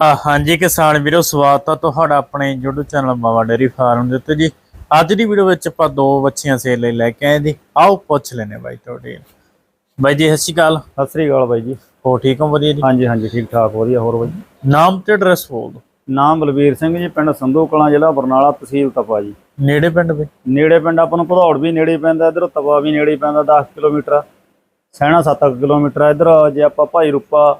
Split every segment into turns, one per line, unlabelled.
ਆ ਹਾਂਜੀ ਕਿਸਾਨ ਵੀਰੋ ਸਵਾਗਤ ਆ ਤੁਹਾਡਾ ਆਪਣੇ YouTube channel Bawa dairy farm ਦੇ ਉੱਤੇ ਜੀ। ਅੱਜ ਦੀ ਵੀਡੀਓ ਵਿੱਚ ਆਪਾਂ ਦੋ ਬੱਚੀਆਂ ਸੇਲ ਲਈ ਲੈ ਕੇ ਆਏ ਜੀ। ਆਓ ਪੁੱਛ ਲੈਨੇ ਬਾਈ ਤੁਹਾਡੇ। ਬਾਈ ਜੀ ਸਤਿ ਸ਼੍ਰੀ ਅਕਾਲ।
ਸਤਿ ਸ੍ਰੀ ਅਕਾਲ ਬਾਈ ਜੀ।
ਹੋ ਠੀਕ ਹੋ? ਵਧੀਆ ਜੀ?
ਹਾਂਜੀ ਹਾਂਜੀ ਠੀਕ ਠਾਕ ਵਧੀਆ। ਹੋਰ ਬਾਈ
ਨਾਮ ਤੇ ਐਡਰੈਸ ਬੋਲ ਦਿਓ।
ਨਾਮ ਬਲਵੀਰ ਸਿੰਘ ਜੀ ਪਿੰਡ ਸੰਧੂ ਕਲਾਂ ਜ਼ਿਲ੍ਹਾ ਬਰਨਾਲਾ ਤਹਿਸੀਲ ਤਪਾ ਜੀ।
ਨੇੜੇ ਪਿੰਡ ਬਈ?
ਨੇੜੇ ਪਿੰਡ ਆਪਾਂ ਨੂੰ ਭਦੌੜ ਵੀ ਨੇੜੇ ਪੈਂਦਾ ਇਧਰ ਤਪਾ ਵੀ ਨੇੜੇ ਪੈਂਦਾ 10 ਕਿਲੋਮੀਟਰ। ਸੈਣਾ 7 ਕਿਲੋਮੀਟਰ ਇਧਰ ਜੇ ਆਪਾਂ ਭਾਈ ਰੂਪਾ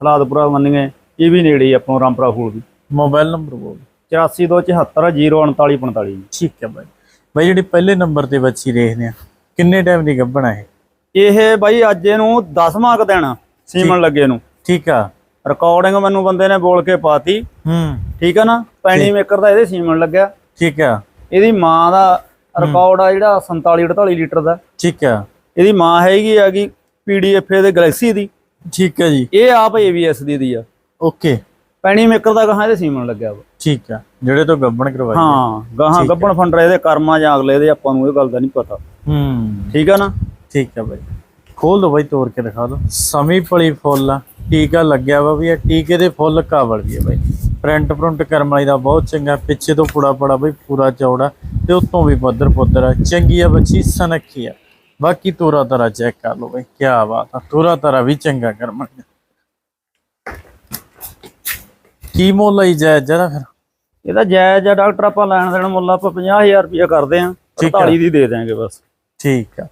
ਹਲਾਦਪੁਰਾ ਮੰਨੀਏ ਇਹ ਵੀ ਨੇੜੇ ਆਪਾਂ ਨੂੰ ਰਾਮਪੁਰਾ ਫੂਲ ਵੀ।
ਮੋਬਾਈਲ ਨੰਬਰ ਬੋਲ। ਦਿਓ।
8427704945 ਜੀ
ਠੀਕ ਹੈ ਬਾਈ। ਬਾਈ ਜਿਹੜੀ ਪਹਿਲੇ ਨੰਬਰ ਤੇ ਬੱਚੀ ਦੇਖਦੇ ਆ ਕਿੰਨੇ ਟਾਈਮ ਦੀ ਗੱਭਣਾ ਹੈ
ਇਹ? ਬਾਈ ਅੱਜ ਇਹਨੂੰ 10ਵਾਂ ਕ ਦਿਨ ਸੀਮਨ ਲੱਗੇ ਨੂੰ।
ਠੀਕ ਆ।
ਰਿਕਾਰਡਿੰਗ ਮੈਨੂੰ ਬੰਦੇ ਨੇ ਬੋਲ ਕੇ ਪਾਤੀ।
ਹੂੰ।
ਠੀਕ ਆ ਨਾ? ਪੈਣੀ ਮੇਕਰ ਦਾ ਇਹਦੇ ਸੀਮਨ ਲੱਗਿਆ।
ਠੀਕ ਆ।
ਇਹਦੀ ਮਾਂ ਦਾ ਰਿਕਾਰਡ ਆ ਜਿਹੜਾ 47 48 ਲੀਟਰ ਦਾ।
ਠੀਕ ਆ।
ਇਹਦੀ ਮਾਂ ਹੈਗੀ ਹੈਗੀ ਪੀਡੀਐਫ ਦੇ ਗੈਲੈਕਸੀ ਦੀ।
ਠੀਕ ਆ ਜੀ।
ਇਹ ਆਪ ਏਵੀਐਸ ਦੀ ਦੀ ਆ।
ਓਕੇ।
ਪੈਣੀ ਮੇਕਰ ਦਾ ਗਾਹਾਂ ਇਹਦੇ ਸੀਮਨ ਲੱਗਿਆ ਵਾ।
ਠੀਕ ਆ ਜਿਹੜੇ ਤੋਂ ਗੱਭਣ ਕਰਵਾਈ
ਹਾਂ ਗਾਹਾਂ ਗੱਬਣ ਫੰਡਰ ਇਹਦੇ ਕਰਮਾਂ ਜਾਂ ਅਗਲੇ ਦੇ ਆਪਾਂ ਨੂੰ ਇਹ ਗੱਲ ਦਾ ਨਹੀਂ ਪਤਾ।
ਹੂੰ।
ਠੀਕ ਆ ਨਾ?
ਠੀਕ ਆ ਬਾਈ। ਖੋਲ ਦੋ ਬਾਈ ਤੋੜ ਕੇ ਦਿਖਾ ਦੋ। ਸਮੀ ਫੁੱਲ ਆ। ਟੀਕਾ ਲੱਗਿਆ ਵਾ ਵੀ ਇਹ ਟੀਕੇ ਦੇ ਫੁੱਲ ਕਾਵਲ ਵੀ ਆ ਬਾਈ। ਪ੍ਰਿੰਟ ਪ੍ਰਿੰਟ ਕਰਮ ਵਾਲੀ ਦਾ ਬਹੁਤ ਚੰਗਾ ਪਿੱਛੇ ਤੋਂ ਪੁੜਾ ਪੜਾ ਬਾਈ ਪੂਰਾ ਚੌੜਾ ਤੇ ਉੱਤੋਂ ਵੀ ਪੱਧਰ ਪੁੱਧਰ ਆ। ਚੰਗੀ ਆ ਬੱਚੀ ਸਨੱਖੀ ਆ। ਬਾਕੀ ਤੋਰਾ ਤਰਾ ਚੈੱਕ ਕਰ ਲਓ ਬਾਈ ਕੀ ਬਾਤ ਆ। ਤੋਰਾ ਤਰਾ ਵੀ ਚੰਗਾ ਕਰਮ ਵਾਲੀ ਦਾ। ਕੀ ਮੁੱਲ ਆਈ ਜਾਇਜ਼ ਜਰਾ ਫਿਰ?
ਇਹਦਾ ਜਾਇਜ਼ ਆ ਡਾਕਟਰ ਆਪਾਂ ਲੈਣ ਦੇਣ ਮੁੱਲ ਆਪਾਂ 50000 ਰੁਪਏ ਕਰਦੇ ਆ
ਠੀਕ ਆ।
48 ਦੀ ਦੇ ਦਿਆਂਗੇ ਬਸ।
ਠੀਕ ਆ।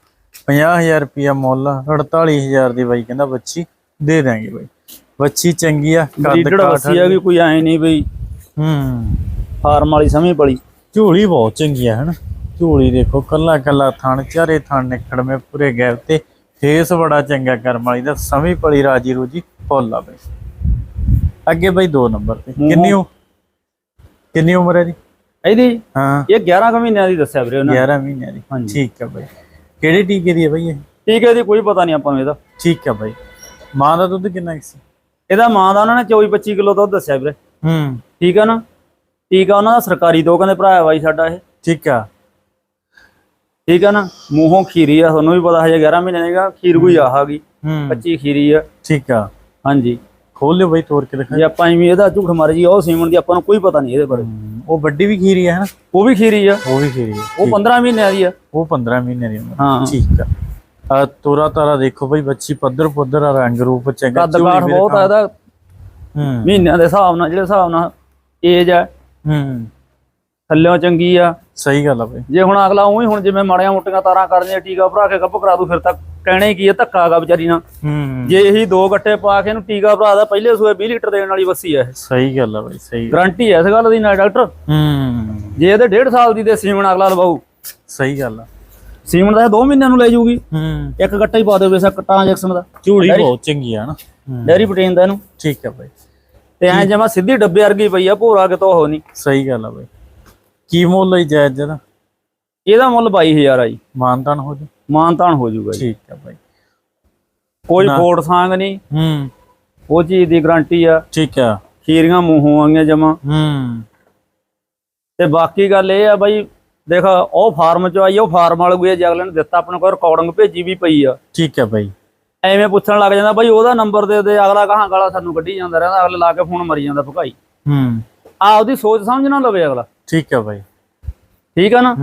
50000 ਰੁਪਿਆ ਮੁੱਲ ਆ, 48000 ਦੀ ਬਾਈ ਕਹਿੰਦਾ ਬੱਚੀ ਦੇ ਦਾਂਗੇ ਬਾਈ। ਬੱਚੀ ਚੰਗੀ ਆ ਕੱਦ ਕਾਠ
ਆ ਵੀ ਕੋਈ ਐ ਨਹੀਂ ਬਈ।
ਹੂੰ।
ਫਾਰਮ ਵਾਲੀ ਸਮੀ ਪਲੀ
ਝੋਲੀ ਬਹੁਤ ਚੰਗੀ ਆ ਹਨ? ਝੋਲੀ ਦੇਖੋ ਕੱਲਾ ਕੱਲਾ ਥਣ ਚਾਰੇ ਥਣ ਨਿਕੜਵੇਂ ਪੂਰੇ ਗੈਪ ਤੇ। ਫੇਸ ਬੜਾ ਚੰਗਾ ਕਰਮ ਵਾਲੀ ਦਾ ਸਮੀ ਪਲੀ ਰਾਜੀ ਰੂਜੀ ਫੁੱਲ ਆ ਬਈ। ਅੱਗੇ ਬਈ 2 ਨੰਬਰ ਤੇ। ਕਿੰਨੀ ਉ- ਕਿੰਨੀ ਉਮਰ ਹੈ ਦੀ
ਇਹਦੀ
ਹਾਂ।
ਇਹ 11 ਕੁ ਮਹੀਨਿਆਂ ਦੀ ਦੱਸਿਆ ਵੀਰੇ ਉਹਨਾਂ। ਨੇ
11 ਮਹੀਨਿਆਂ ਦੀ।
ਹਾਂਜੀ।
ਠੀਕ ਆ ਬਈ। ਕਿਹੜੇ ਟੀਕੇ ਦੀ ਹੈ ਬਈ ਇਹ?
ਹੈ ਇਹਦੀ ਕੋਈ ਪਤਾ ਨਹੀਂ ਆਪਾਂ ਨੂੰ ਇਹਦਾ।
ਠੀਕ ਆ ਬਈ। ਮਾਂ ਦਾ ਦੁੱਧ ਕਿੰਨਾ ਕੁ ਸੀ?
ਇਹਦਾ ਮਾਂ ਦਾ ਉਹਨਾਂ ਨੇ 24 25 ਕਿਲੋ ਦੁੱਧ ਦੱਸਿਆ ਵੀਰੇ।
ਹੂੰ।
ਠੀਕ ਆ ਨਾ? ਟੀਕਾ ਉਹਨਾਂ ਦਾ ਸਰਕਾਰੀ ਦੋ ਕਹਿੰਦੇ ਭਰਾ ਹੈ ਬਾਈ ਸਾਡਾ ਇਹ।
ਠੀਕ ਆ।
ਠੀਕ ਆ ਨਾ? ਮੂੰਹੋਂ ਖੀਰੀ ਆ ਤੁਹਾਨੂੰ ਵੀ ਪਤਾ ਹਜੇ 11 ਮਹੀਨੇ ਨੇਗਾ ਖੀਰ ਕੋਈ ਆ ਗਈ।
ਹੂੰ।
25 ਖੀਰੀ ਆ।
ਠੀਕ ਆ।
ਹਾਂਜੀ।
ਖੋਲ ਲਿਓ ਬਈ ਤੋੜ ਕੇ ਦਿਖਾ
ਜੇ ਆਪਾਂ ਐਵੇਂ ਇਹਦਾ ਝੂਠ ਮਾਰ ਜੀ ਉਹ ਸੀਮਨ ਦੀ ਆਪਾਂ ਨੂੰ ਕੋਈ ਪਤਾ ਨਹੀਂ ਇਹਦੇ ਬਾਰੇ।
ਉਹ ਵੱਡੀ ਵੀ ਖੀਰੀ ਹੈ ਨਾ
ਉਹ ਵੀ ਖੀਰੀ ਆ।
ਉਹ ਵੀ ਖੀਰੀ ਹੈ
ਉਹ 15 ਮਹੀਨਿਆਂ ਦੀ ਆ।
ਉਹ 15 ਮਹੀਨੇ ਦੀ
ਹਾਂ।
ਠੀਕ ਆ। ਆ ਤੋਰਾ ਤਾਰਾ ਦੇਖੋ ਬਈ ਬੱਚੀ ਪੱਧਰ ਪੁੱਧਰ ਆ ਰੰਗ ਰੂਪ ਚੰਗਾ
ਕੱਦ
ਵੀ
ਬਹੁਤ ਆ ਇਹਦਾ।
ਹੂੰ।
ਮਹੀਨਿਆਂ ਦੇ ਹਿਸਾਬ ਨਾਲ ਜਿਹੜੇ ਹਿਸਾਬ ਨਾਲ ਏਜ ਆ।
ਹੂੰ।
ਥੱਲਿਓਂ ਚੰਗੀ ਆ।
ਸਹੀ ਗੱਲ ਆ ਬਈ।
ਜੇ ਹੁਣ ਅਗਲਾ ਉਹੀ ਹੁਣ ਜਿਵੇਂ ਮਾੜੀਆਂ ਮੋਟੀਆਂ ਤਾਰਾਂ ਕਰਦੀਆਂ ਟੀਕਾ ਭਰਾ ਕੇ ਗੱਪ ਕਰਾ ਦੂ ਫਿਰ ਤਾਂ ਕਹਿਣਾ ਹੀ ਕੀ ਆ ਧੱਕਾ ਹੈਗਾ ਵਿਚਾਰੀ ਨਾਲ।
ਹੂੰ
ਜੇ ਇਹੀ ਦੋ ਗੱਟੇ ਪਾ ਕੇ ਇਹਨੂੰ ਟੀਕਾ ਭਰਾ ਦਾ ਪਹਿਲੇ ਸੂਏ 20 ਲੀਟਰ ਦੇਣ ਵਾਲੀ ਵੱਸੀ ਆ ਇਹ।
ਸਹੀ ਗੱਲ ਆ ਬਈ ਸਹੀ।
ਗਰੰਟੀ ਐ ਇਸ ਗੱਲ ਦੀ ਨਾ ਡਾਕਟਰ।
ਹੂੰ।
ਜੇ ਇਹਦੇ 1.5 ਸਾਲ ਦੀ ਦੇ ਸੀਮਨ ਅਗਲਾ ਲਵਾਉ
ਸਹੀ ਗੱਲ ਆ।
ਸੀਮਨ ਦਾ 2 ਮਹੀਨਿਆਂ ਨੂੰ ਲੈ ਜਾਊਗੀ
ਹੂੰ।
ਇੱਕ ਗੱਟਾ ਹੀ ਪਾ ਦਿਓ ਬੇਸ਼ੱਕ ਟ੍ਰਾਂਜੈਕਸ਼ਨ ਦਾ।
ਝੋਲੀ ਬਹੁਤ ਚੰਗੀ ਆ ਨਾ। ਹੂੰ,
ਡੈਰੀ ਪ੍ਰੋਟੀਨ ਦਾ ਇਹਨੂੰ।
ਠੀਕ ਆ ਬਈ।
ਤੇ ਐ ਜਮਾ ਸਿੱਧੀ ਡੱਬੇ ਵਰਗੀ ਪਈ ਆ ਭੋਰਾ ਕਿਤੋਂ ਹੋ ਨਹੀਂ
ਸਹੀ ਗੱਲ ਆ ਬਈ। ਕੀ ਮੁੱਲ ਆਈ ਜਾਇਜ਼ ਜਰਾ
ਇਹਦਾ ਮੁੱਲ 22000 ਆ ਜੀ।
ਮਾਨਤਾਨ ਹੋ ਜਾ।
ਮਾਨਤਾਨ ਹੋ ਜਾਊਗਾ ਜੀ।
ਠੀਕ ਆ ਬਈ।
ਕੋਈ ਫੋੜ ਸਾਂਗ ਨਹੀਂ।
ਹੂੰ।
ਉਹ ਚੀਜ਼ ਦੀ ਗਾਰੰਟੀ ਆ।
ਠੀਕ ਆ।
ਖੀਰੀਆਂ ਮੂੰਹੋਂ ਆਈਆਂ ਜਮਾ।
ਹੂੰ।
ਤੇ ਬਾਕੀ ਗੱਲ ਇਹ ਆ ਬਾਈ ਦੇਖ ਉਹ ਫਾਰਮ ਚ ਆਈ ਉਹ ਫਾਰਮ ਵਾਲੇ ਕੋਈ ਅਗਲੇ ਨੇ ਦਿੱਤਾ ਆਪਣੇ ਕੋਲ ਰਿਕਾਰਡਿੰਗ ਭੇਜੀ ਵੀ ਪਈ ਆ।
ਠੀਕ ਆ ਬਈ।
ਐਵੇਂ ਪੁੱਛਣ ਲੱਗ ਜਾਂਦਾ ਬਾਈ ਉਹਦਾ ਨੰਬਰ ਦੇ ਦੇ ਅਗਲਾ ਕਹਾਂ ਗਾਲਾ ਸਾਨੂੰ ਕੱਢੀ ਜਾਂਦਾ ਰਹਿੰਦਾ ਅਗਲੇ ਲਾ ਕੇ ਫੋਨ ਮਰੀ ਜਾਂਦਾ ਭਕਾਈ
ਹੂੰ।
ਆ ਉਹਦੀ ਸੋਚ ਸਮਝ ਨਾ ਲਵੇ ਅਗਲਾ।
ਠੀਕ ਆ ਬਈ।
ਠੀਕ ਆ ਨਾ?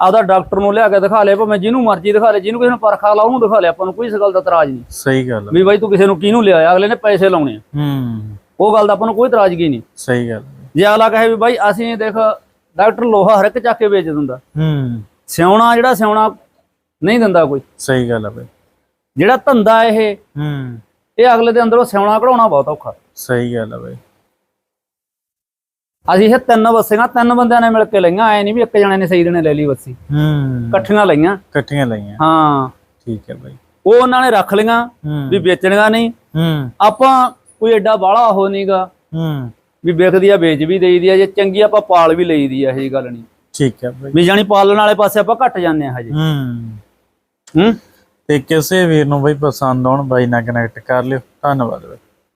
ਆਪਦਾ ਡਾਕਟਰ ਨੂੰ ਲਿਆ ਕੇ ਦਿਖਾ ਲੈ ਭਾਵੇਂ ਜਿਹਨੂੰ ਮਰਜ਼ੀ ਦਿਖਾ ਲੈ ਜਿਹਨੂੰ ਕਿਸੇ ਨੂੰ ਪਰਖਾ ਲਾ ਉਹਨੂੰ ਦਿਖਾ ਲੈ ਆਪਾਂ ਨੂੰ ਕੋਈ ਇਸ ਗੱਲ ਦਾ ਇਤਰਾਜ਼ ਨਹੀਂ।
ਸਹੀ ਗੱਲ।
ਵੀ ਬਾਈ ਤੂੰ ਕਿਸੇ ਨੂੰ ਕਿਹਨੂੰ ਲਿਆਇਆ ਅਗਲੇ ਨੇ ਪੈਸੇ ਲਾਉਣੇ ਆ।
ਹੂੰ।
ਉਹ ਗੱਲ ਦਾ ਆਪਾਂ ਨੂੰ ਕੋਈ ਇਤਰਾਜ਼ਗੀ ਨਹੀਂ।
ਸਹੀ ਗੱਲ
ਜੇ ਅਗਲਾ ਕਹੇ ਵੀ ਬਾਈ ਅਸੀਂ ਦੇਖ ਡਾਕਟਰ ਲੋਹਾ ਹਰ ਇੱਕ ਚੱਕ ਕੇ ਵੇਚ ਦਿੰਦਾ।
ਹੂੰ।
ਸਿਉਣਾ ਜਿਹੜਾ ਸਿਉਣਾ ਨਹੀਂ ਦਿੰਦਾ ਕੋਈ।
ਸਹੀ ਗੱਲ ਆ ਬਈ।
ਜਿਹੜਾ ਧੰਦਾ ਇਹ
ਹੂੰ।
ਇਹ ਅਗਲੇ ਦੇ ਅੰਦਰੋਂ ਸਿਉਣਾ ਕਢਾਉਣਾ ਬਹੁਤ ਔਖਾ।
ਸਹੀ ਗੱਲ ਆ ਬਈ।
ਅਸੀਂ ਇਹ ਤਿੰਨ ਬੱਸੀਆਂ ਤਿੰਨ ਬੰਦਿਆਂ ਨੇ ਮਿਲ ਕੇ ਲਈਆਂ ਐ ਨਹੀਂ ਵੀ ਇੱਕ ਜਣੇ ਨੇ ਸਹੀ ਦਿਨੇ ਲੈ ਲਈ ਬੱਸੀ।
ਹੂੰ।
ਇਕੱਠੀਆਂ ਲਈਆਂ।
ਇਕੱਠੀਆਂ ਲਈਆਂ।
ਹਾਂ।
ਠੀਕ ਹੈ ਬਈ।
ਉਹ ਉਹਨਾਂ ਨੇ ਰੱਖ ਲਈਆਂ ਵੀ ਵੇਚਣੀਆਂ ਨਹੀਂ।
ਹੂੰ।
ਆਪਾਂ ਕੋਈ ਐਡਾ ਬਾਹਲਾ ਉਹ ਨਹੀਂਗਾ।
ਹੂੰ।
ਵੀ ਵਿਕਦੀ ਆ ਵੇਚ ਵੀ ਦੇਈਦੀ ਆ ਜੇ ਚੰਗੀ ਆਪਾਂ ਪਾਲ ਵੀ ਲਈਦੀ ਆ ਇਹ ਗੱਲ ਨਹੀਂ।
ਠੀਕ ਹੈ ਬਈ।
ਵੀ ਜਾਨੀ ਪਾਲਣ ਵਾਲੇ ਪਾਸੇ ਆਪਾਂ ਘੱਟ ਜਾਂਦੇ ਆ ਹਜੇ।
ਹੂੰ।
ਹੂੰ।
ਤੇ ਕਿਸੇ ਵੀਰ ਨੂੰ ਬਈ ਪਸੰਦ ਆਉਣ ਬਾਈ ਨਾਲ ਕਨੈਕਟ ਕਰ ਲਿਓ। ਧੰਨਵਾਦ ਬਈ।